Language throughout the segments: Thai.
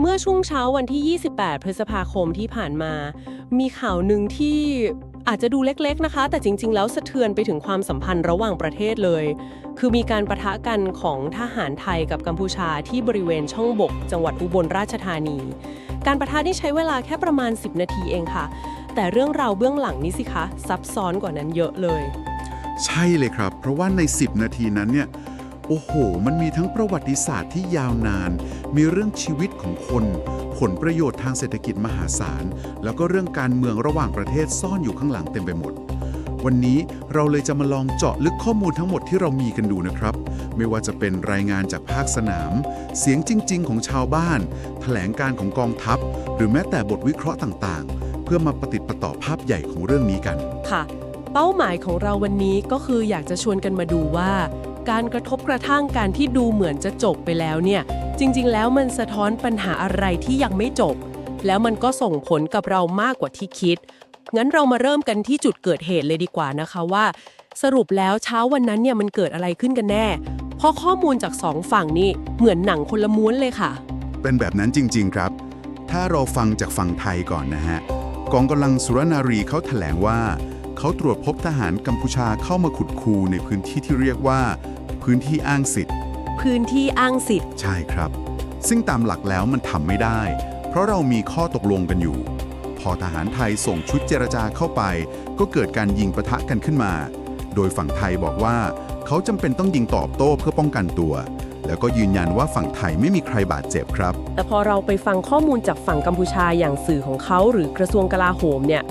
เมื่อช่วงเช้าวันที่ 28 พฤษภาคมที่ผ่านมา มีข่าวหนึ่งที่อาจจะดูเล็กๆนะคะ แต่จริง ๆ แล้วสะเทือนไปถึงความสัมพันธ์ระหว่างประเทศเลย คือมีการประทะกันของทหารไทยกับกัมพูชาที่บริเวณช่องบก จังหวัดอุบลราชธานี การประทะนี่ใช้เวลาแค่ประมาณ 10 นาทีเองค่ะ แต่เรื่องราวเบื้องหลังนี้สิคะซับซ้อนกว่านั้นเยอะเลย ใช่เลยครับ เพราะว่าใน 10 นาทีนั้นเนี่ย โอ้โห มันมีทั้งประวัติศาสตร์ที่ยาวนาน มีเรื่องชีวิตของคน ผลประโยชน์ทางเศรษฐกิจมหาศาล แล้วก็เรื่องการเมืองระหว่างประเทศซ่อนอยู่ข้างหลังเต็มไปหมด วันนี้เราเลยจะมาลองเจาะลึกข้อมูลทั้งหมดที่เรามีกันดูนะครับ ไม่ว่าจะเป็นรายงานจากภาคสนาม เสียงจริง ๆ ของชาวบ้าน แถลงการของกองทัพ หรือแม้แต่บทวิเคราะห์ต่างๆ เพื่อมาปฏิดประต่อภาพใหญ่ของเรื่องนี้กัน ค่ะ เป้าหมายของเราวันนี้ก็คืออยากจะชวนกันมาดูว่า การกระทบกระทั่งการที่ดูเหมือนจะจบไปแล้วเนี่ย จริง ๆ แล้วมันสะท้อนปัญหาอะไรที่ยังไม่จบ แล้วมันก็ส่งผลกับเรามากกว่าที่คิด งั้นเรามาเริ่มกันที่จุดเกิดเหตุเลยดีกว่านะคะว่า สรุปแล้วเช้าวันนั้นเนี่ยมันเกิดอะไรขึ้นกันแน่เพราะข้อมูลจากสองฝั่งนี่เหมือนหนังคนละม้วนเลยค่ะ เป็นแบบนั้นจริง ๆ ครับ ถ้าเราฟังจากฝั่งไทยก่อนนะฮะ กองกำลังสุรนารีเขาแถลงว่า เขาตรวจพบทหารกัมพูชาเข้ามาขุดคูในพื้นที่ที่เรียกว่า พื้นที่อ้างสิทธิ์ พื้นที่อ้างสิทธิ์ ใช่ครับ ซึ่งตามหลักแล้วมันทำไม่ได้ เพราะเรามีข้อตกลงกันอยู่ พอทหารไทยส่งชุดเจรจาเข้าไป ก็เกิดการยิงปะทะกันขึ้นมา โดยฝั่งไทยบอกว่า เขาจำเป็นต้องยิงตอบโต้เพื่อป้องกันตัว แล้วก็ยืนยันว่าฝั่งไทยไม่มีใครบาดเจ็บครับ แต่พอเราไปฟังข้อมูลจากฝั่งกัมพูชาอย่างสื่อของเขาหรือกระทรวงกลาโหมเนี่ย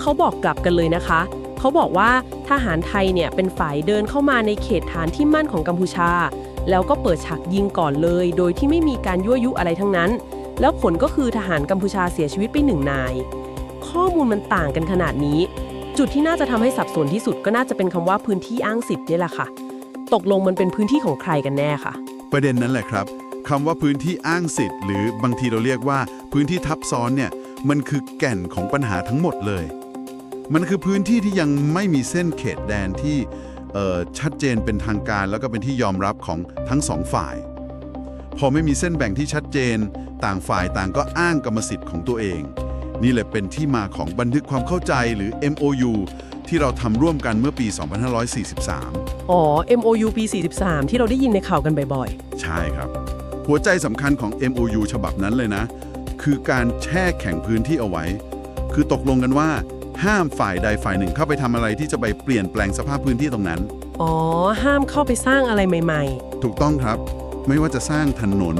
เขาบอกกลับกันเลยนะคะ เขาบอกว่าทหารไทยเนี่ยเป็นฝ่ายเดินเข้ามาในเขตฐานที่มั่นของกัมพูชา แล้วก็เปิดฉากยิงก่อนเลย โดยที่ไม่มีการยั่วยุอะไรทั้งนั้น แล้วผลก็คือทหารกัมพูชาเสียชีวิตไปหนึ่งนาย ข้อมูลมันต่างกันขนาดนี้ จุดที่น่าจะทำให้สับสนที่สุดก็น่าจะเป็นคำว่าพื้นที่อ้างสิทธิ์นี่แหละค่ะ ตกลงมันเป็นพื้นที่ของใครกันแน่ค่ะ ประเด็นนั้นแหละครับคำว่าพื้นที่อ้างสิทธิ์ หรือบางทีเราเรียกว่าพื้นที่ทับซ้อนเนี่ยมันคือแก่นของปัญหาทั้งหมดเลย มันคือพื้นที่ที่ยังไม่มีเส้นเขตแดนที่เอ่อชัดเจนเป็นทางการแล้วก็เป็นที่ยอมรับของทั้งสองฝ่าย พอไม่มีเส้นแบ่งที่ชัดเจน ต่างฝ่ายต่างก็อ้างกรรมสิทธิ์ของตัวเอง นี่แหละเป็นที่มาของบันทึกความเข้าใจหรือ MOU ที่เราทำร่วมกันเมื่อปี 2543 อ๋อ MOU ปี 43 ที่เราได้ยินในข่าวกันบ่อยใช่ครับ หัวใจสำคัญของ MOU ฉบับนั้นเลยนะ คือการแช่แข็งพื้นที่เอาไว้ คือตกลงกันว่า ห้ามฝ่ายใดฝ่ายหนึ่งเข้าไปทำอะไรที่จะไปเปลี่ยนแปลงสภาพพื้นที่ตรงนั้นๆอ๋อ ห้ามเข้าไปสร้างอะไรใหม่ ถูกต้องครับ ไม่ว่าจะสร้างถนน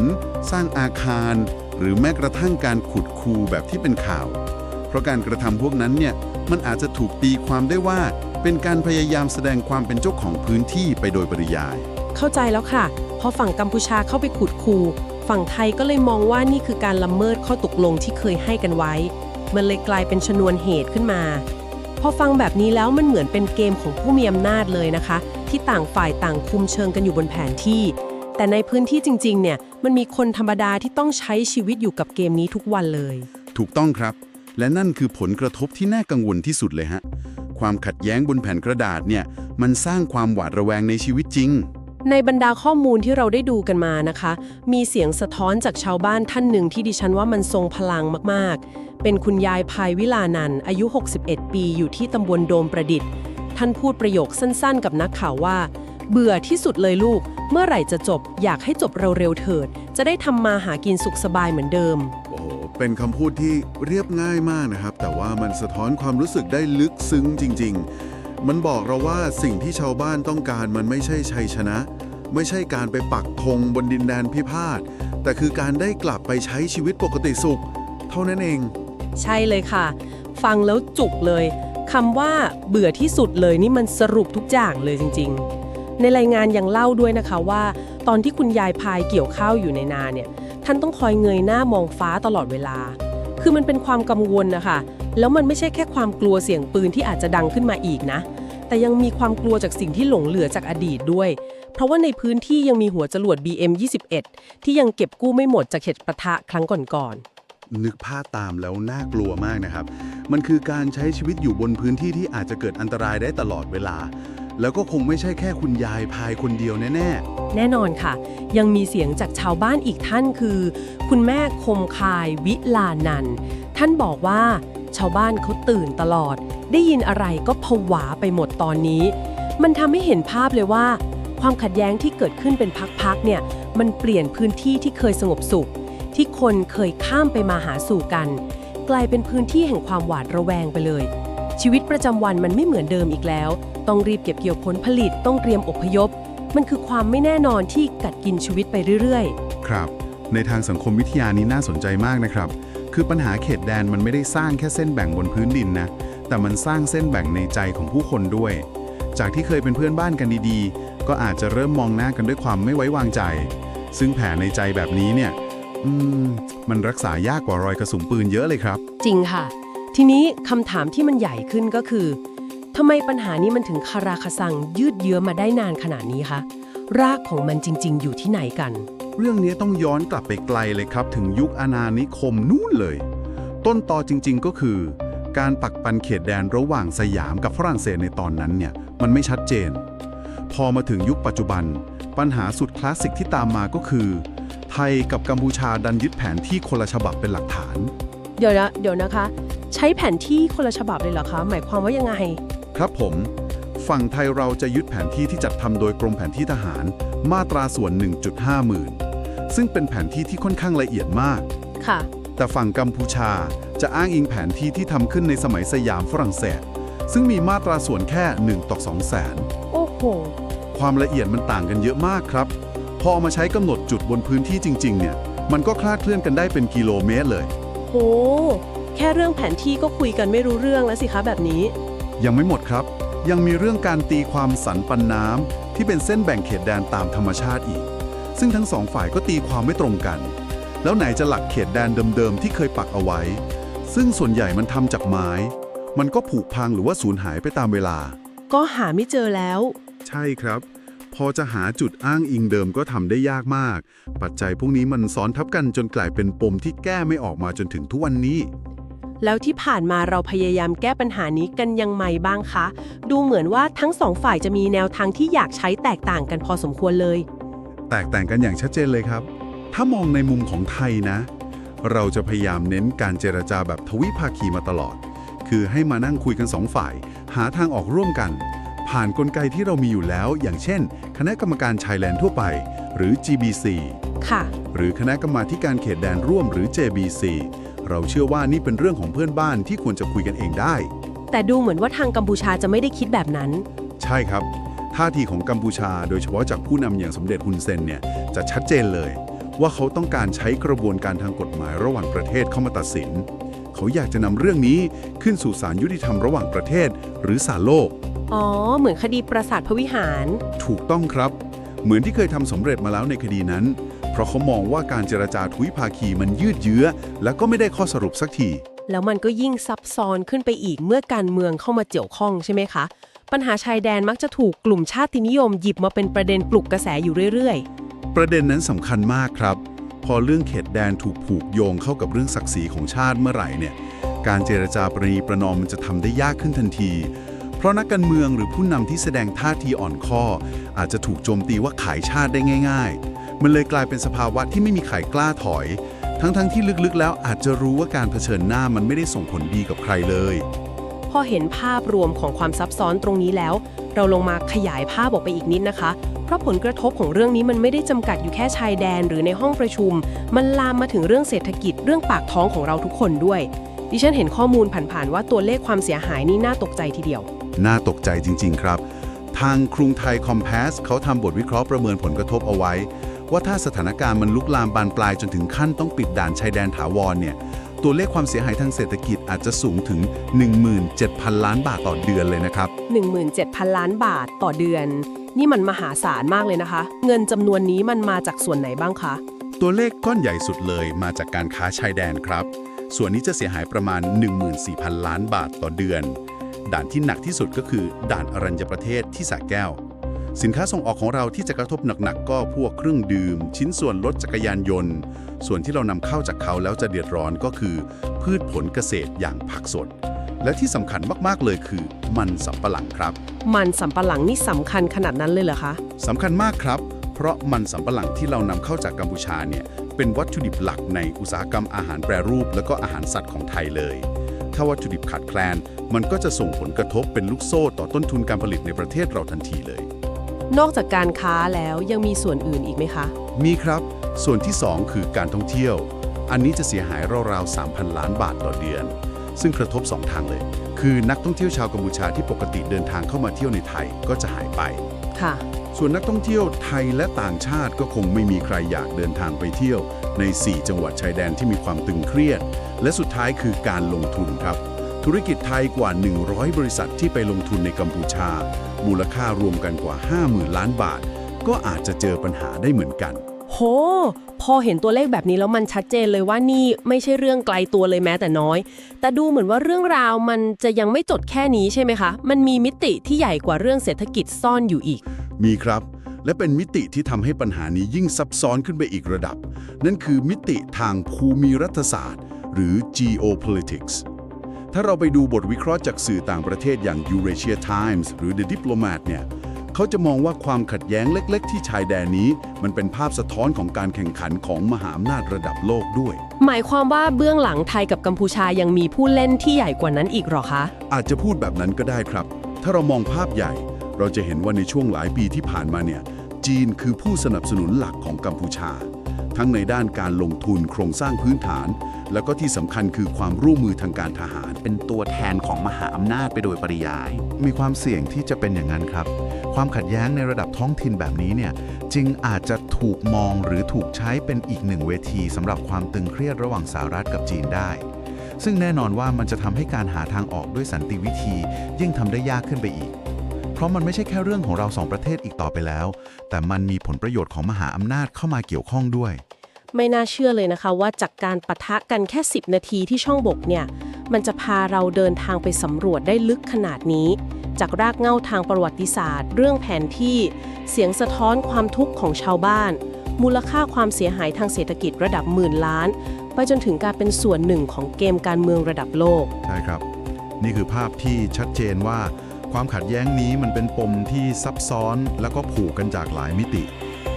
สร้างอาคาร หรือแม้กระทั่งการขุดคูแบบที่เป็นข่าว เพราะการกระทำพวกนั้นเนี่ยมันอาจจะถูกตีความได้ว่า เป็นการพยายามแสดงความเป็นเจ้าของพื้นที่ไปโดยปริยาย ๆ เข้าใจแล้วค่ะ พอฝั่งกัมพูชาเข้าไปขุดคู ฝั่งไทยก็เลยมองว่านี่คือการละเมิดข้อตกลงที่เคยให้กันไว้ มันเลยกลายเป็นชนวนเหตุขึ้นมา พอฟังแบบนี้แล้วมันเหมือนเป็นเกมของผู้มีอำนาจเลยนะคะ ที่ต่างฝ่ายต่างคุมเชิงกันอยู่บนแผนที่ แต่ในพื้นที่จริงๆเนี่ยมันมีคนธรรมดาที่ต้องใช้ชีวิตอยู่กับเกมนี้ทุกวันเลย ถูกต้องครับ และนั่นคือผลกระทบที่น่ากังวลที่สุดเลยฮะความขัดแย้งบนแผ่นกระดาษเนี่ยมันสร้างความหวาดระแวงในชีวิตจริง ในบรรดาข้อมูลที่เราได้ดูกันมานะคะ มีเสียงสะท้อนจากชาวบ้านท่านหนึ่งที่ดิฉันว่ามันทรงพลังมากๆ เป็นคุณยายภายวิลานันอายุ 61 ปีอยู่ที่ตำบลโดมประดิษฐ์ ท่านพูดประโยคสั้นๆ กับนักข่าวว่า เบื่อที่สุดเลยลูก เมื่อไหร่จะจบ อยากให้จบเร็วๆเถิด จะได้ทำมาหากินสุขสบายเหมือนเดิม โอ้โห เป็นคำพูดที่เรียบง่ายมากนะครับ แต่ว่ามันสะท้อนความรู้สึกได้ลึกซึ้งจริง ๆ มันบอกเราว่าสิ่งที่ชาวบ้านต้องการมันไม่ใช่ชัยชนะ ไม่ใช่การไปปักธงบนดินแดนพิพาท แต่คือการได้กลับไปใช้ชีวิตปกติสุข เท่านั้นเอง ใช่เลยค่ะ ฟังแล้วจุกเลยคำว่าเบื่อที่สุดเลยนี่มันสรุปทุกอย่างเลยจริง ๆ ในรายงานยังเล่าด้วยนะคะว่า ตอนที่คุณยายพายเกี่ยวข้าวอยู่ในนาเนี่ย ท่านต้องคอยเงยหน้ามองฟ้าตลอดเวลา คือมันเป็นความกังวลนะคะ แล้วมันไม่ใช่แค่ความกลัวเสียงปืนที่อาจจะดังขึ้นมาอีกนะ แต่ยังมีความกลัวจากสิ่งที่หลงเหลือจากอดีตด้วย เพราะว่าในพื้นที่ยังมีหัวจรวด BM21 ที่ยังเก็บกู้ไม่หมดจากเหตุปะทะครั้งก่อนๆนึกภาพตามแล้วน่ากลัวมากนะครับ มันคือการใช้ชีวิตอยู่บนพื้นที่ที่อาจจะเกิดอันตรายได้ตลอดเวลา แล้วก็คงไม่ใช่แค่คุณยายพายคนเดียวแน่แน่นอนค่ะ ยังมีเสียงจากชาวบ้านอีกท่านคือ คุณแม่คมคายวิลานันท์ท่านบอกว่า ชาวบ้านเขาตื่นตลอด ได้ยินอะไรก็ผวาไปหมดตอนนี้ มันทำให้เห็นภาพเลยว่า ความขัดแย้งที่เกิดขึ้นเป็นพักๆเนี่ยมันเปลี่ยนพื้นที่ที่เคยสงบสุข ที่คนเคยข้ามไปมาหาสู่กัน กลายเป็นพื้นที่แห่งความหวาดระแวงไปเลย ชีวิตประจำวันมันไม่เหมือนเดิมอีกแล้ว ต้องรีบเก็บเกี่ยวผลผลิตต้องเตรียมอพยพ มันคือความไม่แน่นอนที่กัดกินชีวิตไปเรื่อย ๆ ครับ ในทางสังคมวิทยานี้น่าสนใจมากนะครับ คือปัญหาเขตแดนมันไม่ได้สร้างแค่เส้นแบ่งบนพื้นดินนะ แต่มันสร้างเส้นแบ่งในใจของผู้คนด้วย จากที่เคยเป็นเพื่อนบ้านกันดีๆ ก็อาจจะเริ่มมองหน้ากันด้วยความไม่ไว้วางใจ ซึ่งแผลในใจแบบนี้เนี่ย อืม มันรักษายากกว่ารอยกระสุนปืนเยอะเลยครับ จริงค่ะ ทีนี้คำถามที่มันใหญ่ขึ้นก็คือทำไมปัญหานี้มันถึงคาราคาซังยืดเยื้อมาได้นานขนาดนี้คะ รากของมันจริง ๆ อยู่ที่ไหนกัน เรื่องนี้ต้องย้อนกลับไปไกลเลยครับ ถึงยุคอาณานิคมนู่นเลย ต้นตอจริงๆก็คือ การปักปันเขตแดนระหว่างสยามกับฝรั่งเศสในตอนนั้นเนี่ยมันไม่ชัดเจน พอมาถึงยุคปัจจุบัน ปัญหาสุดคลาสสิกที่ตามมาก็คือ ไทยกับกัมพูชาดันยึดแผนที่คนละฉบับเป็นหลักฐาน เดี๋ยวนะเดี๋ยวนะคะ ใช้แผนที่คนละฉบับเลยเหรอคะ หมายความว่ายังไง ครับผมฝั่งไทยเราจะยึดแผนที่ที่จัดทำโดยกรมแผนที่ทหาร มาตราส่วน 1.5หมื่น ซึ่งเป็นแผนที่ที่ค่อนข้างละเอียดมาก ค่ะ แต่ฝั่งกัมพูชาจะอ้างอิงแผนที่ที่ทำขึ้นในสมัยสยามฝรั่งเศส ซึ่งมีมาตราส่วนแค่1ต่อ2แสนโอ้โห ความละเอียดมันต่างกันเยอะมากครับ พอเอามาใช้กำหนดจุดบนพื้นที่จริง ๆ เนี่ย มันก็คลาดเคลื่อนกันได้เป็นกิโลเมตรเลย โห แค่เรื่องแผนที่ก็คุยกันไม่รู้เรื่องแล้วสิคะแบบนี้ ยังไม่หมดครับ ยังมีเรื่องการตีความสันปันน้ำที่เป็นเส้นแบ่งเขตแดนตามธรรมชาติอีก ซึ่งทั้งสองฝ่ายก็ตีความไม่ตรงกัน แล้วไหนจะหลักเขตแดนเดิมๆที่เคยปักเอาไว้ ซึ่งส่วนใหญ่มันทำจากไม้ มันก็ผุพังหรือว่าสูญหายไปตามเวลา ก็หาไม่เจอแล้ว ใช่ครับ พอจะหาจุดอ้างอิงเดิมก็ทำได้ยากมาก ปัจจัยพวกนี้มันซ้อนทับกันจนกลายเป็นปมที่แก้ไม่ออกมาจนถึงทุกวันนี้แล้วที่ผ่านมาเราพยายามแก้ปัญหานี้กันยังไงบ้างคะ ดูเหมือนว่าทั้งสองฝ่ายจะมีแนวทางที่อยากใช้แตกต่างกันพอสมควรเลย แตกต่างกันอย่างชัดเจนเลยครับ ถ้ามองในมุมของไทยนะ เราจะพยายามเน้นการเจรจาแบบทวิภาคีมาตลอด คือให้มานั่งคุยกันสองฝ่าย หาทางออกร่วมกัน ผ่านนกลไกที่เรามีอยู่แล้ว อย่างเช่น คณะกรรมการชายแดนทั่วไป หรือ GBC ค่ะ หรือคณะกรรมาธิการเขตแดนร่วมหรือ JBC เราเชื่อว่านี่เป็นเรื่องของเพื่อนบ้านที่ควรจะคุยกันเองได้ แต่ดูเหมือนว่าทางกัมพูชาจะไม่ได้คิดแบบนั้น ใช่ครับ ท่าทีของกัมพูชาโดยเฉพาะจากผู้นำอย่างสมเด็จฮุนเซนเนี่ยจะชัดเจนเลย ว่าเขาต้องการใช้กระบวนการทางกฎหมายระหว่างประเทศเข้ามาตัดสิน เขาอยากจะนำเรื่องนี้ขึ้นสู่ศาลยุติธรรมระหว่างประเทศ หรือศาลโลก อ๋อ เหมือนคดีปราสาทพระวิหาร ถูกต้องครับ เหมือนที่เคยทำสำเร็จมาแล้วในคดีนั้น เพราะเขามองว่าการเจรจาทวิภาคีมันยืดเยื้อ และก็ไม่ได้ข้อสรุปสักทีแล้วมันก็ยิ่งซับซ้อนขึ้นไปอีกเมื่อการเมืองเข้ามาเกี่ยวข้องใช่ไหมคะ ปัญหาชายแดนมักจะถูกกลุ่มชาตินิยมหยิบมาเป็นประเด็นปลุกกระแสอยู่เรื่อยๆ ประเด็นนั้นสำคัญมากครับ พอเรื่องเขตแดนถูกผูกโยงเข้ากับเรื่องศักดิ์ศรีของชาติเมื่อไหร่เนี่ยการเจรจาประนีประนอมมันจะทำได้ยากขึ้นทันที เพราะนักการเมืองหรือผู้นำที่แสดงท่าทีอ่อนข้อ อาจจะถูกโจมตีว่าขายชาติได้ง่าย ๆ มันเลยกลายเป็นสภาวะที่ไม่มีใครกล้าถอย ทั้งๆที่ลึกๆ แล้วอาจจะรู้ว่าการเผชิญหน้ามันไม่ได้ส่งผลดีกับใครเลย พอเห็นภาพรวมของความซับซ้อนตรงนี้แล้ว เราลงมาขยายภาพออกไปอีกนิดนะคะ เพราะผลกระทบของเรื่องนี้มันไม่ได้จำกัดอยู่แค่ชายแดน หรือในห้องประชุม มันลามมาถึงเรื่องเศรษฐกิจเรื่องปากท้องของเราทุกคนด้วย ดิฉันเห็นข้อมูลผ่านๆว่าตัวเลขความเสียหายนี่น่าตกใจทีเดียว น่าตกใจจริง ๆ ครับ ทางกรุงไทยคอมเพสเขาทำบทวิเคราะห์ประเมินผลกระทบเอาไว้ ว่าถ้าสถานการณ์มันลุกลามบานปลายจนถึงขั้นต้องปิดด่านชายแดนถาวรเนี่ย ตัวเลขความเสียหายทางเศรษฐกิจอาจจะสูงถึง 17,000 ล้านบาทต่อเดือนเลยนะครับ 17,000 ล้านบาทต่อเดือน นี่มันมหาศาลมากเลยนะคะ เงินจำนวนนี้มันมาจากส่วนไหนบ้างคะ ตัวเลขก้อนใหญ่สุดเลยมาจากการค้าชายแดนครับ ส่วนนี้จะเสียหายประมาณ 14,000 ล้านบาทต่อเดือน ด่านที่หนักที่สุดก็คือ ด่านอรัญญประเทศที่สระแก้ว สินค้าส่งออกของเราที่จะกระทบหนักๆ ก็พวกเครื่องดื่ม ชิ้นส่วนรถจักรยานยนต์ ส่วนที่เรานำเข้าจากเขาแล้วจะเดือดร้อนก็คือ พืชผลเกษตรอย่างผักสด และที่สำคัญมากๆเลยคือ มันสำปะหลังครับ มันสำปะหลังนี่สำคัญขนาดนั้นเลยเหรอคะสำคัญมากครับ เพราะมันสำปะหลังที่เรานำเข้าจากกัมพูชาเนี่ยเป็นวัตถุดิบหลักในอุตสาหกรรมอาหารแปรรูป แล้วก็อาหารสัตว์ของไทยเลยถ้าวัตถุดิบขาดแคลน มันก็จะส่งผลกระทบเป็นลูกโซ่ต่อต้นทุนการผลิตในประเทศเราทันทีเลย นอกจากการค้าแล้วยังมีส่วนอื่นอีกไหมคะ มีครับ ส่วนที่ 2 คือการท่องเที่ยว อันนี้จะเสียหายราวๆ 3,000 ล้านบาทต่อเดือน ซึ่งกระทบ 2 ทางเลย คือนักท่องเที่ยวชาวกัมพูชาที่ปกติเดินทางเข้ามาเที่ยวในไทยก็จะหายไป ค่ะ ส่วนนักท่องเที่ยวไทยและต่างชาติก็คงไม่มีใครอยากเดินทางไปเที่ยว ใน 4 จังหวัดชายแดนที่มีความตึงเครียด และสุดท้ายคือการลงทุนครับ ธุรกิจไทยกว่า 100 บริษัทที่ไปลงทุนในกัมพูชา มูลค่ารวมกันกว่า 50,000 ล้านบาท ก็อาจจะเจอปัญหาได้เหมือนกัน โห พอเห็นตัวเลขแบบนี้แล้วมันชัดเจนเลยว่านี่ไม่ใช่เรื่องไกลตัวเลยแม้แต่น้อย แต่ดูเหมือนว่าเรื่องราวมันจะยังไม่จดแค่นี้ใช่ไหมคะ มันมีมิติที่ใหญ่กว่าเรื่องเศรษฐกิจซ่อนอยู่อีก มีครับ และเป็นมิติที่ทำให้ปัญหานี้ยิ่งซับซ้อนขึ้นไปอีกระดับ นั่นคือมิติทางภูมิรัฐศาสตร์ หรือ geopolitics ถ้าเราไปดูบทวิเคราะห์จากสื่อต่างประเทศอย่าง Eurasia Times หรือ The Diplomat เนี่ยเขาจะมองว่าความขัดแย้งเล็ก ๆ ที่ชายแดนนี้ มันเป็นภาพสะท้อนของการแข่งขันของมหาอำนาจระดับโลกด้วย หมายความว่าเบื้องหลังไทยกับกัมพูชายังมีผู้เล่นที่ใหญ่กว่านั้นอีกเหรอคะ อาจจะพูดแบบนั้นก็ได้ครับ ถ้าเรามองภาพใหญ่ เราจะเห็นว่าในช่วงหลายปีที่ผ่านมาเนี่ยจีนคือผู้สนับสนุนหลักของกัมพูชา ทั้งในด้านการลงทุนโครงสร้างพื้นฐาน แล้วก็ที่สำคัญคือความร่วมมือทางการทหาร เป็นตัวแทนของมหาอำนาจไปโดยปริยาย มีความเสี่ยงที่จะเป็นอย่างนั้นครับ ความขัดแย้งในระดับท้องถิ่นแบบนี้เนี่ยจึงอาจจะถูกมองหรือถูกใช้เป็นอีกหนึ่งเวทีสำหรับความตึงเครียดระหว่างสหรัฐกับจีนได้ ซึ่งแน่นอนว่ามันจะทำให้การหาทางออกด้วยสันติวิธี ยิ่งทำได้ยากขึ้นไปอีก เพราะมันไม่ใช่แค่เรื่องของเราสองประเทศอีกต่อไปแล้ว แต่มันมีผลประโยชน์ของมหาอำนาจเข้ามาเกี่ยวข้องด้วย ไม่น่าเชื่อเลยนะคะ ว่าจากการปะทะกันแค่ 10 นาทีที่ช่องบกเนี่ย มันจะพาเราเดินทางไปสำรวจได้ลึกขนาดนี้ จากรากเหง้าทางประวัติศาสตร์ เรื่องแผนที่ เสียงสะท้อนความทุกข์ของชาวบ้าน มูลค่าความเสียหายทางเศรษฐกิจระดับหมื่นล้าน ไปจนถึงการเป็นส่วนหนึ่งของเกมการเมืองระดับโลก ใช่ครับ นี่คือภาพที่ชัดเจนว่า ความขัดแย้งนี้มันเป็นปมที่ซับซ้อนแล้วก็ผูกกันจากหลายมิติ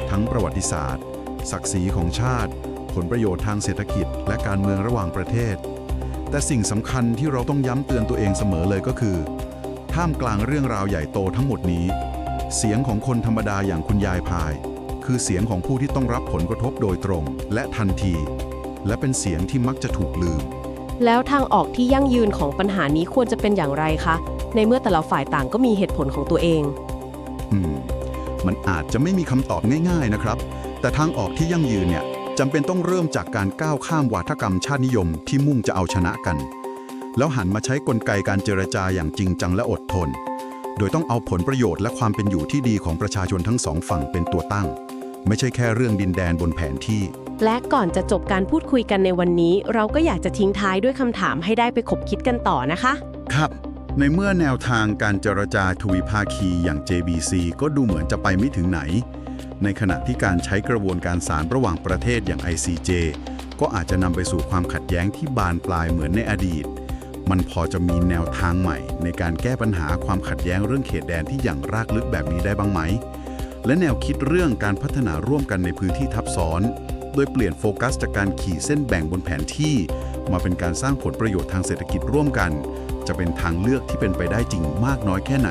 ทั้งประวัติศาสตร์ ศักดิ์ศรีของชาติ ผลประโยชน์ทางเศรษฐกิจ และการเมืองระหว่างประเทศ แต่สิ่งสำคัญที่เราต้องย้ำเตือนตัวเองเสมอเลยก็คือ ท่ามกลางเรื่องราวใหญ่โตทั้งหมดนี้ เสียงของคนธรรมดาอย่างคุณยายพาย คือเสียงของผู้ที่ต้องรับผลกระทบโดยตรง และทันที และเป็นเสียงที่มักจะถูกลืม แล้วทางออกที่ยั่งยืนของปัญหานี้ควรจะเป็นอย่างไรคะ ในเมื่อแต่ละฝ่ายต่างก็มีเหตุผลของตัวเอง อืม มันอาจจะไม่มีคำตอบง่าย ๆนะครับ แต่ทางออกที่ยั่งยืนเนี่ยจำเป็นต้องเริ่มจากการก้าวข้ามวาทกรรมชาตินิยมที่มุ่งจะเอาชนะกัน แล้วหันมาใช้กลไกการเจรจาอย่างจริงจังและอดทน โดยต้องเอาผลประโยชน์และความเป็นอยู่ที่ดีของประชาชนทั้งสองฝั่งเป็นตัวตั้ง ไม่ใช่แค่เรื่องดินแดนบนแผนที่ และก่อนจะจบการพูดคุยกันในวันนี้ เราก็อยากจะทิ้งท้ายด้วยคำถามให้ได้ไปขบคิดกันต่อนะคะ ครับ ในเมื่อแนวทางการเจรจาทวิภาคีอย่าง JBC ก็ดูเหมือนจะไปไม่ถึงไหน ในขณะที่การใช้กระบวนการศาลระหว่างประเทศอย่าง ICJ ก็อาจจะนำไปสู่ความขัดแย้งที่บานปลายเหมือนในอดีต มันพอจะมีแนวทางใหม่ ในการแก้ปัญหาความขัดแย้งเรื่องเขตแดนที่อย่างรากลึกแบบนี้ได้บ้างไหม และแนวคิดเรื่องการพัฒนาร่วมกันในพื้นที่ทับซ้อน โดยเปลี่ยนโฟกัสจากการขี่เส้นแบ่งบนแผนที่ มาเป็นการสร้างผลประโยชน์ทางเศรษฐกิจร่วมกัน จะเป็นทางเลือกที่เป็นไปได้จริงมากน้อยแค่ไหน